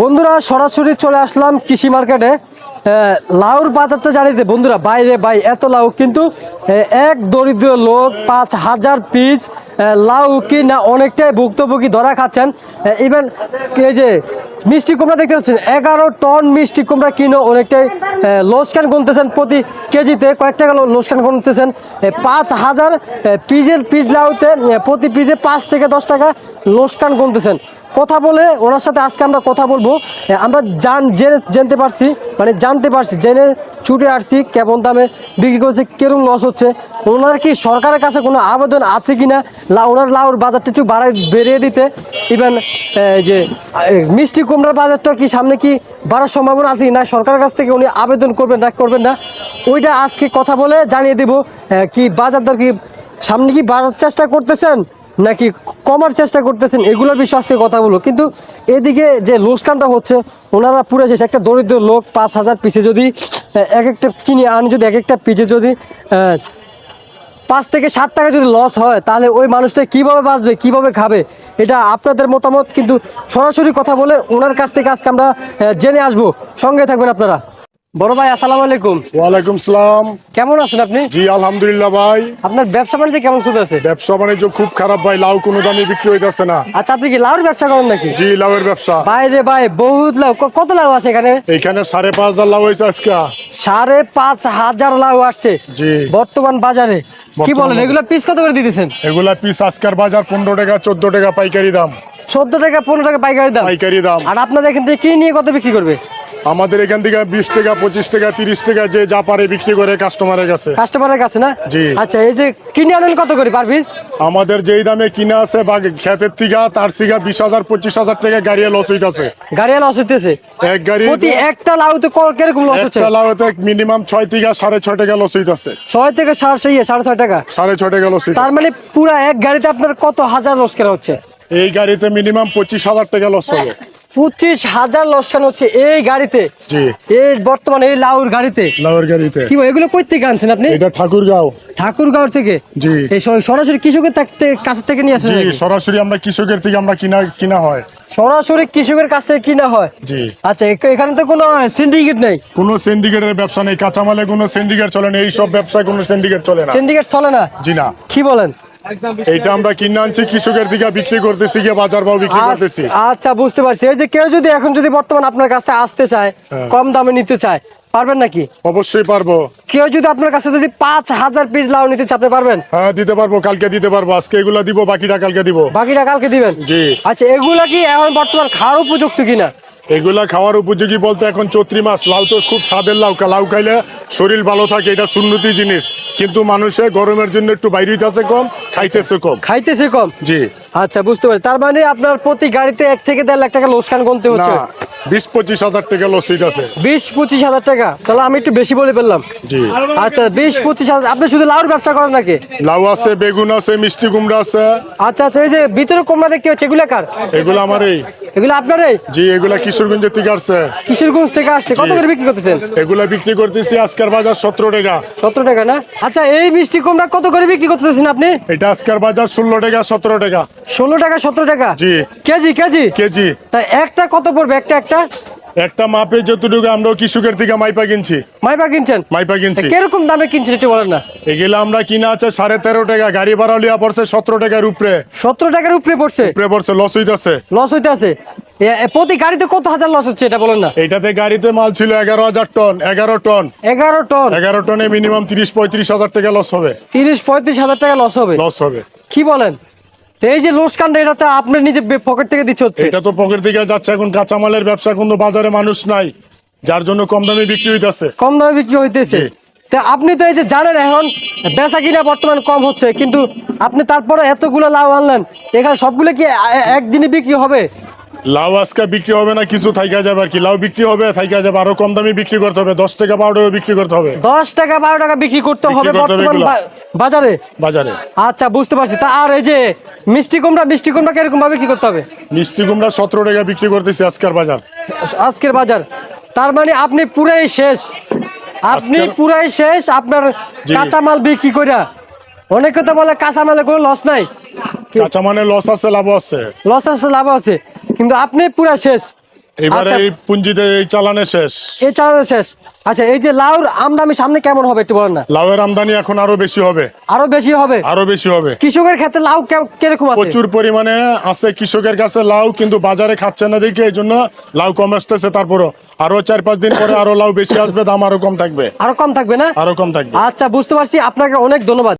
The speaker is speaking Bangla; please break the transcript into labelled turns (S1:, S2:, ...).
S1: বন্ধুরা, সরাসরি চলে আসলাম কৃষি মার্কেটে। লাউর বাজারটা জানিতে বন্ধুরা, বাইরে বাই এত লাউ, কিন্তু এক দরিদ্র লোক পাঁচ হাজার পিস লাউ কি না অনেকটাই ভুক্তভোগী ধরা খাচ্ছেন। ইভেন এই যে মিষ্টি কুমড়া দেখতে পাচ্ছেন, এগারো টন মিষ্টি কুমড়া কিনো অনেকটাই লোসকান গুনতেছেন প্রতি কেজিতে, কয়েক টাকা লোসকান গুনতেছেন। পাঁচ হাজার পিজের পিস লাউতে প্রতি পিজে পাঁচ থেকে দশ টাকা লোসকান গুনতেছেন। কথা বলে ওনার সাথে আজকে আমরা কথা বলব। আমরা জান জেনে, জানতে পারছি মানে জানতে পারছি, জেনে ছুটে আসছি কেমন দামে বিক্রি করছে, কেরম লস হচ্ছে। ওনার কি সরকারের কাছে কোনো আবেদন আছে কিনা? লা ওনার লাউর বাজারটা একটু বাড়ায় বেরিয়ে দিতে ইভেন যে মিষ্টি কুমড়ার বাজারটা কি সামনে কি বাড়ার সম্ভাবনা আছে না? সরকারের কাছ থেকে উনি আবেদন করবেন না করবেন না? ওইটা আজকে কথা বলে জানিয়ে দেব কি বাজার দর কি সামনে কি বাড়ার চেষ্টা করতেছেন? নাকি কমার চেষ্টা করতেছেন? এগুলোর বিষয়ে আজকে কথা বলব। কিন্তু এদিকে যে লোসকানটা হচ্ছে, ওনারা পুরো শেষ একটা দরিদ্র লোক, পাঁচ হাজার পিসে যদি এক একটা কিনে আনি যদি, এক একটা পিসে যদি পাঁচ থেকে সাত টাকা যদি লস হয়, তাহলে ওই মানুষটা কীভাবে বাঁচবে, কীভাবে খাবে? এটা আপনাদের মতামত, কিন্তু সরাসরি কথা বলে ওনার কাছ থেকে আজকে আমরা জেনে আসব। সঙ্গে থাকবেন আপনারা। বড় ভাই আসসালামু আলাইকুম।
S2: ওয়ালাইকুম সালাম।
S1: কেমন আছেন আপনি?
S2: জি আলহামদুলিল্লাহ ভাই।
S1: আপনার ব্যবসা বাণিজ্য কেমন চলতেছে
S2: ব্যবসা বাণিজ্য খুব খারাপ ভাই লাউ কোনো দামে বিক্রি হইতেছে না।
S1: আচ্ছা আপনি কি লাউর ব্যবসা করেন নাকি?
S2: জি লাউয়ের ব্যবসা।
S1: বাইরে ভাই বহুত লাউ। ক- কত লাউ আছে এখানে?
S2: এখানে সাড়ে পাঁচ হাজার লাউ হয়েছে আজকে।
S1: সাড়ে পাঁচ হাজার লাউ আসছে।
S2: জি।
S1: বর্তমান বাজারে। কি
S2: বর্তমান
S1: বলেন এগুলো পিস কত করে দিতেছেন?
S2: এগুলা পিস আজকের বাজার পনেরো টাকা চোদ্দ টাকা পাইকারি দাম।
S1: চোদ্দ টাকা পনেরো টাকা পাইকারি দাম।
S2: পাইকারি দাম।
S1: আর আপনাদের এখান থেকে কি নিয়ে কত বিক্রি করবে?
S2: আমাদের এখান থেকে বিশ টাকা পঁচিশ টাকা তিরিশ টাকা যে যা পারে বিক্রি করে কাস্টমারের কাছে।
S1: কাস্টমারের কাছে না?
S2: জি।
S1: আচ্ছা এই যে কিনে আনেন কত করে পার পিস
S2: আমাদের যেই দামে কিনা আছে বা খেতের থেকে তার থেকে বিশ হাজার পঁচিশ হাজার টাকা গাড়ি লস হইতাছে।
S1: গাড়ি লস হইতেছে?
S2: এক গাড়ি
S1: প্রতি একটা লাউতে কীরকম লস হচ্ছে?
S2: একটা লাউতে মিনিমাম ছয় থেকে সাড়ে ছয় টাকা লস হইতাছে।
S1: ছয় থেকে সাড়ে সেই সাড়ে ছয় টাকা?
S2: সাড়ে ছয় টাকা লস
S1: তার মানে পুরা এক গাড়িতে আপনার কত হাজার লস কেনা হচ্ছে?
S2: এই গাড়িতে মিনিমাম পঁচিশ হাজার টাকা লস হবে।
S1: পঁচিশ হাজার লস হচ্ছে এই গাড়িতে। এই বর্তমানে এই লাউর গাড়িতে।
S2: লাউয়ের গাড়িতে।
S1: কি এগুলো কই থেকে আনছেন আপনি?
S2: এটা ঠাকুরগাঁও।
S1: ঠাকুরগাঁও থেকে?
S2: জি।
S1: এই সরাসরি কৃষকের কাছ থেকে নিয়ে আসেন
S2: সরাসরি আমরা কৃষকের থেকে আমরা কিনা কিনা হয়।
S1: সরাসরি কৃষকের কাছ থেকে কিনা হয়?
S2: জি।
S1: আচ্ছা এখানে তো কোনো সিন্ডিকেট নেই?
S2: কোনো সিন্ডিকেটের ব্যবসা নেই কাঁচামালে কোনো সিন্ডিকেট চলে না এইসব ব্যবসায় কোনো সিন্ডিকেট চলে না।
S1: সিন্ডিকেট চলে না?
S2: জি না।
S1: কি বলেন?
S2: এইটা আমরা কিনে আনছি কৃষকের থেকে বিক্রি করতেছি গিয়ে বাজার ভাও বিক্রি করতেছি।
S1: আচ্ছা- বুঝতে পারছি। এই যে কেউ যদি এখন যদি বর্তমান আপনার কাছ আসতে চায়
S2: হ্যাঁ।
S1: কম দামে নিতে চায় পারবেন নাকি?
S2: অবশ্যই পারব।
S1: কেউ যদি আপনার কাছে যদি পাঁচ হাজার পিস লাউ নিতে আপনি পারবেন?
S2: হ্যাঁ দিতে পারব কালকে দিতে পারব আজকে এগুলা দিব বাকিটা কালকে দিব।
S1: বাকিটা কালকে দিবেন?
S2: জি।
S1: আচ্ছা এগুলা কি এখন বর্তমান খাওয়ার উপযুক্ত কিনা?
S2: এগুলা খাওয়ার উপযোগী বলতে এখন চৈত্রি মাছ লাউ তো খুব স্বাদের লাউকা লাউ খাইলে শরীর ভালো থাকে এটা সুন্নতি জিনিস। কিন্তু মানুষের গরমের জন্য একটু বাইরে হইতেছে কম খাইতেছে কম।
S1: খাইতেছে কম?
S2: জি।
S1: আচ্ছা বুঝতে পারছি। তার মানে আপনার প্রতি গাড়িতে এক থেকে দেড় লাখ টাকা লোসকান গুনতে হচ্ছে।
S2: বিশ পঁচিশ হাজার টাকা লস হইতেছে
S1: বিশ পঁচিশ হাজার টাকা? তাহলে আমি একটু বেশি বলে ফেললাম।
S2: জি।
S1: আচ্ছা বিশ পঁচিশ হাজার আপনি শুধু লাউর ব্যবসা করেন নাকি?
S2: লাউ আছে বেগুন আছে মিষ্টি কুমড়া আছে।
S1: আচ্ছা আচ্ছা এই যে ভিতরে কমলা দেখতে হচ্ছে? এগুলা কার?
S2: এগুলো আমার এই
S1: এগুলো আপনারই?
S2: জি এগুলা কিশোরগঞ্জের থেকে আসছে।
S1: কিশোরগঞ্জ থেকে আসছে। কত করে বিক্রি করতেছেন?
S2: এগুলা বিক্রি করতেছি আজকের বাজার সতেরো টাকা।
S1: সতেরো টাকা না? আচ্ছা এই মিষ্টি কুমড়া কত করে বিক্রি করতেছেন আপনি?
S2: এটা আজকের বাজার ষোলো টাকা সতেরো টাকা।
S1: ষোলো টাকা সতেরো টাকা?
S2: জি।
S1: KG KG?
S2: কেজি।
S1: তা একটা কত পড়বে? একটা একটা
S2: একটা? একটা মাপে যতটুকু আমরা কৃষকের থেকে মাইপা কিনছি।
S1: মাইপা কিনছেন?
S2: মাইপা কিনছি।
S1: কীরকম দামে কিনছেন একটু বলেন না।
S2: এগুলা আমরা কিনা আছে সাড়ে তেরো টাকা গাড়ি ভাড়া লিয়া পড়ছে সতেরো টাকার উপরে।
S1: সতেরো টাকার উপরে পড়ছে?
S2: উপরে পড়ছে লস হইতেছে।
S1: লস হইতে আছে এ- এ প্রতি গাড়িতে কত হাজার লস হচ্ছে এটা বলেন না?
S2: এটাতে গাড়িতে মাল ছিল এগারো হাজার টন এগারো টন।
S1: এগারো টন?
S2: এগারো টনে মিনিমাম তিরিশ পঁয়ত্রিশ হাজার টাকা লস হবে।
S1: তিরিশ পঁয়ত্রিশ হাজার টাকা লস হবে।
S2: লস হবে।
S1: কি বলেন? এই যে লোসকানটা এটা তো আপনার নিজে পকেট থেকে দিচ্ছে হচ্ছে।
S2: এটা তো পকেট থেকে যাচ্ছে এখন কাঁচামালের ব্যবসা কোনো বাজারে মানুষ নাই যার জন্য কম দামে বিক্রি হইতেছে।
S1: কম দামে বিক্রি হইতেছে। তা আপনি তো এই যে জানেন এখন বেচা কিনা বর্তমান কম হচ্ছে কিন্তু আপনি তারপরে এতগুলো লাভ আনলেন এখানে সবগুলো কি একদিনে বিক্রি হবে?
S2: লাউ আজকে বিক্রি হবে না কিছু থাইকা যাবে আর কি। লাউ বিক্রি হবে থাইকা যাবে আরও কম দামে বিক্রি করতে হবে। দশ টাকা বারো টাকা বিক্রি করতে হবে।
S1: দশ টাকা বারো টাকা বিক্রি করতে হবে বর্তমান বাজারে?
S2: বাজারে।
S1: আচ্ছা বুঝতে পারছি। তা আর এই যে মিষ্টি কুমড়া মিষ্টি কুমড়া কীরকম ভাবে বিক্রি করতে হবে?
S2: মিষ্টি কুমড়া সতেরো টাকা বিক্রি করতেছি আজকের বাজার।
S1: আজকের বাজার। তার মানে আপনি পুরাই শেষ। আপনি পুরাই শেষ আপনার। কাঁচামাল বিক্রি করে অনেকে তো বলে কাঁচামালে কোনো লস নাই।
S2: কাঁচা মানে লস আছে লাভ আছে।
S1: লস আছে লাভ আছে। কিন্তু আপনি পুরা শেষ।
S2: এবারে
S1: আচ্ছা।
S2: এই পুঞ্জিতে এই চালানে শেষ।
S1: এই চালানো শেষ। আচ্ছা এই যে লাউর আমদানি সামনে কেমন হবে একটু বলেন না।
S2: লাউয়ের আমদানি এখন আরও বেশি হবে।
S1: আরও বেশি হবে?
S2: আরও বেশি হবে।
S1: কৃষকের ক্ষেত্রে লাউ কীরকম আছে?
S2: প্রচুর পরিমাণে আছে কৃষকের কাছে লাউ কিন্তু বাজারে খাচ্ছে না দেখে এই জন্য লাউ কম আসতেছে তারপরও। আরও চার পাঁচ দিন পরে আরও লাউ বেশি আসবে দাম আরও কম থাকবে।
S1: আরও কম থাকবে না?
S2: আরও কম থাকবে।
S1: আচ্ছা বুঝতে পারছি। আপনাকে অনেক ধন্যবাদ।